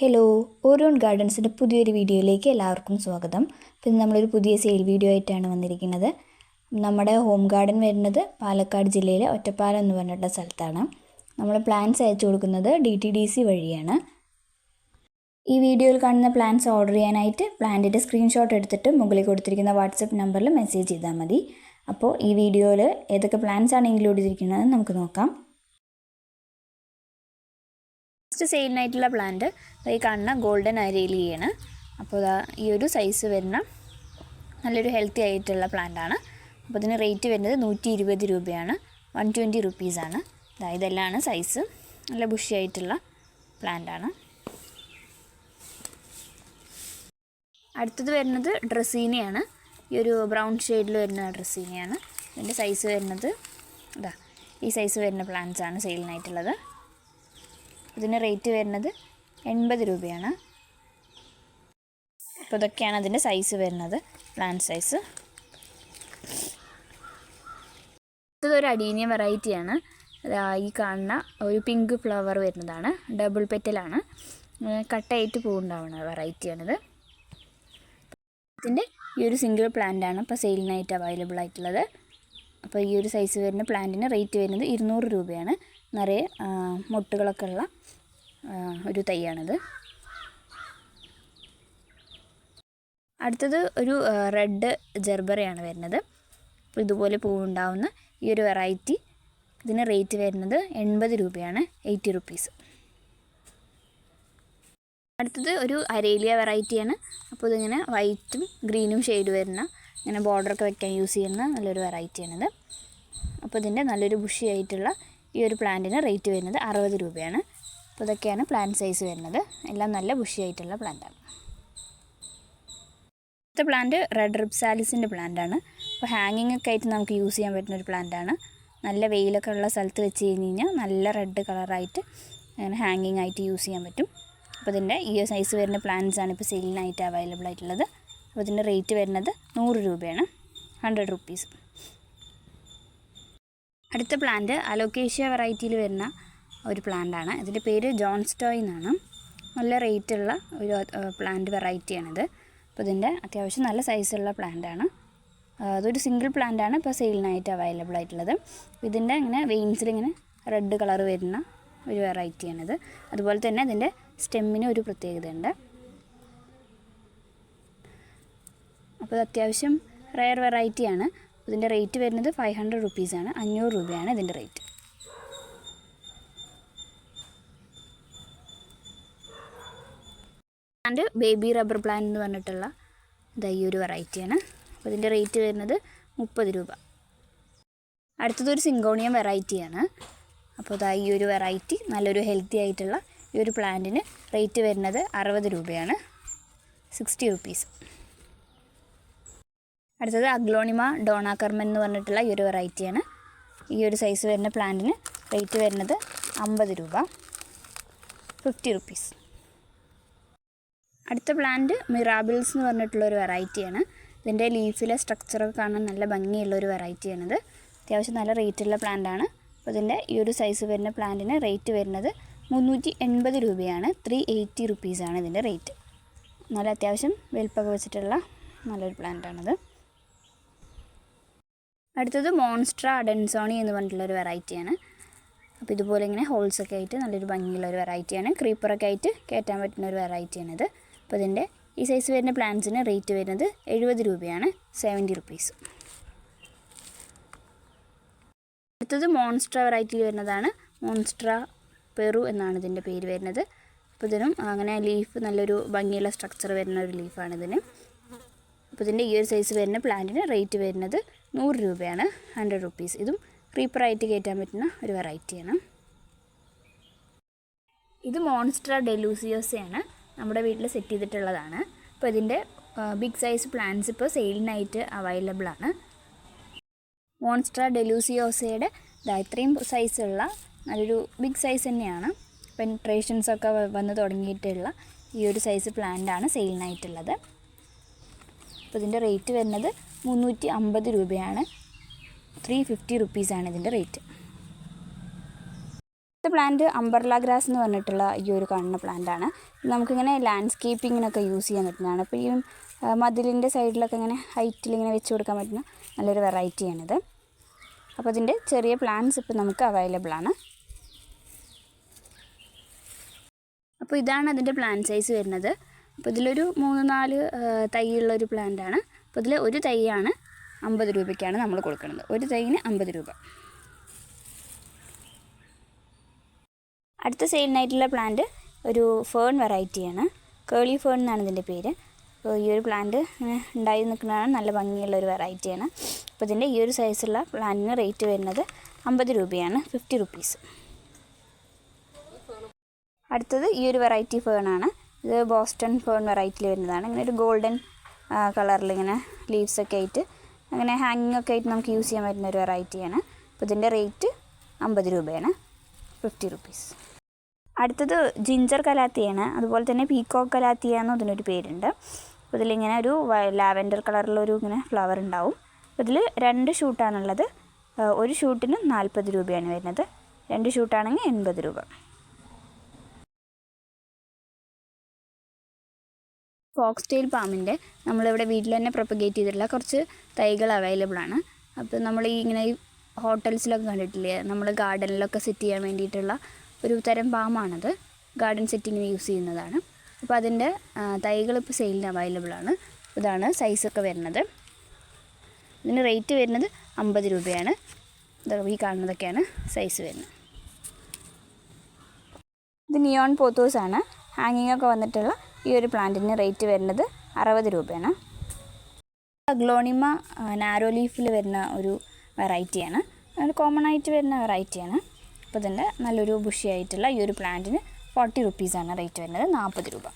Hello ഓരോൺ ഗാർഡൻസിന്റെ പുതിയൊരു വീഡിയോയിലേക്ക് എല്ലാവർക്കും സ്വാഗതം. പിന്നെ നമ്മളൊരു പുതിയ സെയിൽ വീഡിയോ ആയിട്ടാണ് വന്നിരിക്കുന്നത്. നമ്മുടെ ഹോം ഗാർഡൻ വരുന്നത് പാലക്കാട് ജില്ലയിലെ ഒറ്റപ്പാലം എന്ന് പറഞ്ഞിട്ടുള്ള സ്ഥലത്താണ്. നമ്മൾ പ്ലാൻസ് അയച്ചു കൊടുക്കുന്നത് ഡി ടി ഡി സി വഴിയാണ്. ഈ വീഡിയോയിൽ കാണുന്ന പ്ലാൻസ് ഓർഡർ ചെയ്യാനായിട്ട് പ്ലാന്റിന്റെ സ്ക്രീൻഷോട്ട് എടുത്തിട്ട് മുകളിൽ കൊടുത്തിരിക്കുന്ന വാട്സപ്പ് നമ്പറിൽ മെസ്സേജ് ചെയ്താൽ മതി. അപ്പോൾ ഈ വീഡിയോയിൽ ഏതൊക്കെ പ്ലാൻസ് ആണ് ഇൻക്ലൂഡ് ചെയ്തിരിക്കുന്നത് നമുക്ക് നോക്കാം. ഫസ്റ്റ് സെയിലിനായിട്ടുള്ള പ്ലാന്റ് ഈ കാണുന്ന ഗോൾഡൻ അരേലിയാണ് അപ്പോൾ ഇതാ ഈ ഒരു സൈസ് വരുന്ന നല്ലൊരു ഹെൽത്തി ആയിട്ടുള്ള പ്ലാന്റാണ് അപ്പോൾ ഇതിന് റേറ്റ് വരുന്നത് നൂറ്റി ഇരുപത് രൂപയാണ് വൺ ട്വന്റി റുപ്പീസാണ് ഇതാ ഇതെല്ലാമാണ് സൈസ് നല്ല ബുഷി ആയിട്ടുള്ള പ്ലാന്റാണ് അടുത്തത് വരുന്നത് ഡ്രസ്സീനയാണ് ഈ ഒരു ബ്രൗൺ ഷെയ്ഡിൽ വരുന്ന ഡ്രസ്സീനയാണ് ഇതിന്റെ സൈസ് വരുന്നത് ഇതാ ഈ സൈസ് വരുന്ന പ്ലാന്റ്സാണ് സെയിലിനായിട്ടുള്ളത് ഇതിന് റേറ്റ് വരുന്നത് എൺപത് രൂപയാണ്. അപ്പോൾ ഇതൊക്കെയാണ് അതിന്റെ സൈസ് വരുന്നത് പ്ലാന്റ് സൈസ് ഇതൊരു അഡീനിയ വെറൈറ്റിയാണ് ഈ കാണുന്ന ഒരു പിങ്ക് ഫ്ലവർ വരുന്നതാണ് ഡബിൾ പെറ്റലാണ് കട്ടായിട്ട് പൂവുണ്ടാവുന്ന വെറൈറ്റിയാണിത് ഇതിന്റെ ഈ ഒരു സിംഗിൾ പ്ലാന്റ് ആണ് ഇപ്പോൾ സെയിലിനായിട്ട് അവൈലബിൾ ആയിട്ടുള്ളത്. അപ്പോൾ ഈ ഒരു സൈസ് വരുന്ന പ്ലാന്റിന് റേറ്റ് വരുന്നത് ഇരുന്നൂറ് രൂപയാണ്. നിറയെ മുട്ടുകളൊക്കെ ഉള്ള ഒരു തൈയാണിത്. അടുത്തത് ഒരു റെഡ് ജെർബറയാണ് വരുന്നത്. അപ്പോൾ ഇതുപോലെ പൂവുണ്ടാവുന്ന ഈ ഒരു വെറൈറ്റി ഇതിന് റേറ്റ് വരുന്നത് എൺപത് രൂപയാണ് എയ്റ്റി റുപ്പീസ്. അടുത്തത് ഒരു അരേലിയ വെറൈറ്റിയാണ്. അപ്പോൾ ഇതിങ്ങനെ വൈറ്റും ഗ്രീനും ഷെയ്ഡ് വരുന്ന ഇങ്ങനെ ബോർഡറൊക്കെ വെക്കാൻ യൂസ് ചെയ്യുന്ന നല്ലൊരു വെറൈറ്റിയാണിത്. അപ്പോൾ ഇതിന്റെ നല്ലൊരു ബുഷി ആയിട്ടുള്ള ഈ ഒരു പ്ലാന്റിന് റേറ്റ് വരുന്നത് അറുപത് രൂപയാണ്. അപ്പോൾ ഇതൊക്കെയാണ് പ്ലാന്റ് സൈസ് വരുന്നത്. എല്ലാം നല്ല ബുഷിയായിട്ടുള്ള പ്ലാന്റാണ് അടുത്ത പ്ലാന്റ് റെഡ് റിപ്സാലിസിന്റെ പ്ലാന്റാണ് അപ്പോൾ ഹാങ്ങിങ് ഒക്കെ ആയിട്ട് നമുക്ക് യൂസ് ചെയ്യാൻ പറ്റുന്ന ഒരു പ്ലാന്റാണ് നല്ല വെയിലൊക്കെ ഉള്ള സ്ഥലത്ത് വെച്ച് കഴിഞ്ഞ് കഴിഞ്ഞാൽ നല്ല റെഡ് കളറായിട്ട് അങ്ങനെ ഹാങ്ങിങ് ആയിട്ട് യൂസ് ചെയ്യാൻ പറ്റും. അപ്പോൾ ഇതിന്റെ ഈ സൈസ് വരുന്ന പ്ലാന്റ്സ് ആണ് ഇപ്പോൾ സെയിലിനായിട്ട് അവൈലബിൾ ആയിട്ടുള്ളത്. അപ്പോൾ ഇതിന്റെ റേറ്റ് വരുന്നത് നൂറ് രൂപയാണ്. ഹൺഡ്രഡ് റുപ്പീസ് അടുത്ത പ്ലാന്റ് അലോക്കേഷ്യ വെറൈറ്റിയിൽ വരുന്ന ഒരു പ്ലാന്റാണ്. ഇതിന്റെ പേര് ജോൺസ്റ്റോയ് എന്നാണ് നല്ല റേറ്റുള്ള ഒരു പ്ലാന്റ് വെറൈറ്റിയാണിത് അപ്പോൾ ഇതിന്റെ അത്യാവശ്യം നല്ല സൈസുള്ള പ്ലാന്റാണ് അതൊരു സിംഗിൾ പ്ലാന്റാണ് ഇപ്പോൾ സെയിലിനായിട്ട് അവൈലബിൾ ആയിട്ടുള്ളത്. ഇതിന്റെ ഇങ്ങനെ വെയിൻസിൽ ഇങ്ങനെ റെഡ് കളർ വരുന്ന ഒരു വെറൈറ്റിയാണിത് അതുപോലെ തന്നെ ഇതിന്റെ സ്റ്റെമ്മിന് ഒരു പ്രത്യേകതയുണ്ട്. അപ്പോൾ ഇത് അത്യാവശ്യം റയർ വെറൈറ്റിയാണ് ഇതിന്റെ റേറ്റ് വരുന്നത് ഫൈവ് ഹൺഡ്രഡ് റുപ്പീസാണ് അഞ്ഞൂറ് രൂപയാണ് ഇതിന്റെ rate and baby rubber plan എന്ന് പറഞ്ഞിട്ടുള്ള ഇതാ ഈ ഒരു വെറൈറ്റിയാണ്. അപ്പോൾ ഇതിന്റെ റേറ്റ് വരുന്നത് മുപ്പത് രൂപ. അടുത്തതൊരു സിങ്കോണിയം വെറൈറ്റിയാണ്. അപ്പോൾ ഇതാ ഈ ഒരു വെറൈറ്റി നല്ലൊരു ഹെൽത്തി ആയിട്ടുള്ള ഈ ഒരു പ്ലാന്റിന് റേറ്റ് വരുന്നത് അറുപത് രൂപയാണ്. Sixty rupees. അടുത്തത് അഗ്ലോണിമ ഡോണാകർമൻ എന്ന് പറഞ്ഞിട്ടുള്ള ഈ ഒരു വെറൈറ്റിയാണ്. ഈ ഒരു സൈസ് വരുന്ന പ്ലാന്റിന് റേറ്റ് വരുന്നത് അമ്പത് രൂപ. Fifty rupees. അടുത്ത പ്ലാന്റ് മിറാബിൾസ് എന്ന് പറഞ്ഞിട്ടുള്ളൊരു വെറൈറ്റിയാണ്. ഇതിന്റെ ലീഫിലെ സ്ട്രക്ചറൊക്കെ കാണാൻ നല്ല ഭംഗിയുള്ള ഒരു വെറൈറ്റിയാണിത്. അത്യാവശ്യം നല്ല റേറ്റുള്ള പ്ലാന്റാണ് അപ്പോൾ ഇതിന്റെ ഈ ഒരു സൈസ് വരുന്ന പ്ലാന്റിന് റേറ്റ് വരുന്നത് മുന്നൂറ്റി എൺപത് രൂപയാണ് ത്രീ എയ്റ്റി റുപ്പീസാണ് ഇതിന്റെ റേറ്റ് നല്ല അത്യാവശ്യം വെൽപ്പൊക്കെ വെച്ചിട്ടുള്ള നല്ലൊരു പ്ലാന്റാണിത് അടുത്തത് മോൺസ്ട്ര അഡൻസോണി എന്ന് പറഞ്ഞിട്ടുള്ളൊരു വെറൈറ്റിയാണ്. അപ്പോൾ ഇതുപോലെ ഇങ്ങനെ ഹോൾസൊക്കെ ആയിട്ട് നല്ലൊരു ഭംഗിയുള്ള ഒരു വെറൈറ്റിയാണ് ക്രീപ്പറൊക്കെ ആയിട്ട് കയറ്റാൻ പറ്റുന്ന ഒരു വെറൈറ്റിയാണിത്. അപ്പോൾ ഇതിന്റെ ഈ സൈസ് വരുന്ന പ്ലാന്റ്സിന് റേറ്റ് വരുന്നത് എഴുപത് രൂപയാണ് സെവന്റി റുപ്പീസ് അടുത്തത് മോൺസ്ട്ര വെറൈറ്റിയിൽ വരുന്നതാണ്. മോൺസ്ട്ര പെറു എന്നാണ് ഇതിന്റെ പേര് വരുന്നത്. അപ്പോൾ ഇതിനും അങ്ങനെ ലീഫ് നല്ലൊരു ഭംഗിയുള്ള സ്ട്രക്ചർ വരുന്ന ഒരു ലീഫാണ് ഇതിന്. അപ്പോൾ ഇതിന്റെ ഈ ഒരു സൈസ് വരുന്ന പ്ലാന്റിന് റേറ്റ് വരുന്നത് നൂറ് രൂപയാണ് ഹൺഡ്രഡ് റുപ്പീസ് ഇതും ക്രീപ്പറായിട്ട് കയറ്റാൻ പറ്റുന്ന ഒരു വെറൈറ്റിയാണ് ഇത് മോൺസ്ട്ര ഡെലൂസിയോസയാണ് നമ്മുടെ വീട്ടിൽ സെറ്റ് ചെയ്തിട്ടുള്ളതാണ്. അപ്പോൾ ഇതിന്റെ ബിഗ് സൈസ് പ്ലാന്റ്സ് ഇപ്പോൾ സെയിലിനായിട്ട് അവൈലബിൾ ആണ്. മോൺസ്ട്ര ഡെലൂസിയോസയുടെ ഇത്രയും സൈസുള്ള നല്ലൊരു ബിഗ് സൈസ് തന്നെയാണ്. പെൻട്രേഷൻസ് ഒക്കെ വന്ന് തുടങ്ങിയിട്ടുള്ള ഈ ഒരു സൈസ് പ്ലാന്റ് ആണ് സെയിലിനായിട്ടുള്ളത് അപ്പോൾ ഇതിന്റെ റേറ്റ് വരുന്നത് മുന്നൂറ്റി അമ്പത് രൂപയാണ്. ത്രീ ഫിഫ്റ്റി റുപ്പീസാണ് ഇതിന്റെ റേറ്റ് ഇത് പ്ലാന്റ് അംബർല ഗ്രാസ് എന്ന് പറഞ്ഞിട്ടുള്ള ഈ ഒരു കാണുന്ന പ്ലാന്റാണ് നമുക്കിങ്ങനെ ലാൻഡ്സ്കേപ്പിങ്ങിനൊക്കെ യൂസ് ചെയ്യാൻ പറ്റുന്നതാണ്. അപ്പോൾ ഈ മതിലിന്റെ സൈഡിലൊക്കെ ഇങ്ങനെ ഹൈറ്റിൽ ഇങ്ങനെ വെച്ച് കൊടുക്കാൻ പറ്റുന്ന നല്ലൊരു വെറൈറ്റിയാണിത് അപ്പോൾ ഇതിന്റെ ചെറിയ പ്ലാന്റ്സ് ഇപ്പോൾ നമുക്ക് അവൈലബിൾ ആണ്. അപ്പോൾ ഇതാണ് അതിന്റെ പ്ലാന്റ് സൈസ് വരുന്നത്. അപ്പോൾ ഇതിലൊരു മൂന്ന് നാല് തൈയുള്ള ഒരു പ്ലാന്റ് ആണ്. അപ്പോൾ ഇതിൽ ഒരു തൈയാണ് അമ്പത് രൂപയ്ക്കാണ് നമ്മൾ കൊടുക്കുന്നത്. ഒരു തൈന് അമ്പത് രൂപ. അടുത്ത സെയിലിനായിട്ടുള്ള പ്ലാന്റ് ഒരു ഫേൺ വെറൈറ്റിയാണ്. കേളി ഫേൺ എന്നാണ് ഇതിന്റെ പേര്. അപ്പോൾ ഈ ഒരു പ്ലാന്റ് ഇങ്ങനെ ഉണ്ടായി നിൽക്കുന്നതാണ് നല്ല ഭംഗിയുള്ള ഒരു വെറൈറ്റിയാണ്. അപ്പോൾ ഇതിന്റെ ഈ ഒരു സൈസുള്ള പ്ലാന്റിന് റേറ്റ് വരുന്നത് അമ്പത് രൂപയാണ് ഫിഫ്റ്റി റുപ്പീസ്. അടുത്തത് ഈ ഒരു വെറൈറ്റി ഫേൺ ആണ്. ഇത് ബോസ്റ്റൺ ഫേൺ വെറൈറ്റിയിൽ വരുന്നതാണ്. ഇങ്ങനെ ഒരു ഗോൾഡൻ കളറിൽ ഇങ്ങനെ ലീവ്സ് ഒക്കെ ആയിട്ട് അങ്ങനെ ഹാങ്ങിങ് ഒക്കെ ആയിട്ട് നമുക്ക് യൂസ് ചെയ്യാൻ പറ്റുന്ന ഒരു വെറൈറ്റിയാണ്. അപ്പോൾ ഇതിന്റെ റേറ്റ് അമ്പത് രൂപയാണ് ഫിഫ്റ്റി റുപ്പീസ്. അടുത്തത് ജിഞ്ചർ കലാത്തിയാണ്. അതുപോലെ തന്നെ പീക്കോക്ക് കലാത്തിയ എന്നും ഇതിനൊരു പേരുണ്ട്. അപ്പോൾ ഇതിലിങ്ങനെ ഒരു ലാവൻഡർ കളറിലൊരു ഇങ്ങനെ ഫ്ലവർ ഉണ്ടാവും. ഇതിൽ രണ്ട് ഷൂട്ടാണുള്ളത്. ഒരു ഷൂട്ടിന് നാൽപ്പത് രൂപയാണ് വരുന്നത്. രണ്ട് ഷൂട്ടാണെങ്കിൽ എൺപത് രൂപ. ഫോക്സ് ടെയിൽ പാമ്പിന്റെ നമ്മളിവിടെ വീട്ടിൽ തന്നെ പ്രൊപ്പഗേറ്റ് ചെയ്തിട്ടുള്ള കുറച്ച് തൈകൾ അവൈലബിൾ ആണ്. അപ്പോൾ നമ്മൾ ഈ ഇങ്ങനെ ഹോട്ടൽസിലൊക്കെ കണ്ടിട്ടില്ലേ? നമ്മൾ ഗാർഡനിലൊക്കെ സെറ്റ് ചെയ്യാൻ വേണ്ടിയിട്ടുള്ള ഒരു തരം പാമാണത്. ഗാർഡൻ സെറ്റിങ്ങിന് യൂസ് ചെയ്യുന്നതാണ്. അപ്പോൾ അതിന്റെ തൈകൾ ഇപ്പോൾ സെയിലിന് അവൈലബിൾ ആണ്. ഇതാണ് സൈസൊക്കെ വരുന്നത്. ഇതിന് റേറ്റ് വരുന്നത് അമ്പത് രൂപയാണ്. ഈ കാണുന്നതൊക്കെയാണ് സൈസ് വരുന്നത്. ഇത് നിയോൺ പോത്തോസാണ് ഹാങ്ങിങ് ഒക്കെ വന്നിട്ടുള്ള ഈ ഒരു പ്ലാന്റിന് റേറ്റ് വരുന്നത് അറുപത് രൂപയാണ്. ഗ്ലോണിമ നാരോ ലീഫിൽ വരുന്ന ഒരു വെറൈറ്റിയാണ് അത് കോമൺ ആയിട്ട് വരുന്ന വെറൈറ്റിയാണ് അപ്പോൾ തന്നെ നല്ലൊരു ബുഷിയായിട്ടുള്ള ഈ ഒരു പ്ലാന്റിന് ഫോർട്ടി റുപ്പീസാണ് റേറ്റ് വരുന്നത് നാൽപ്പത് രൂപ.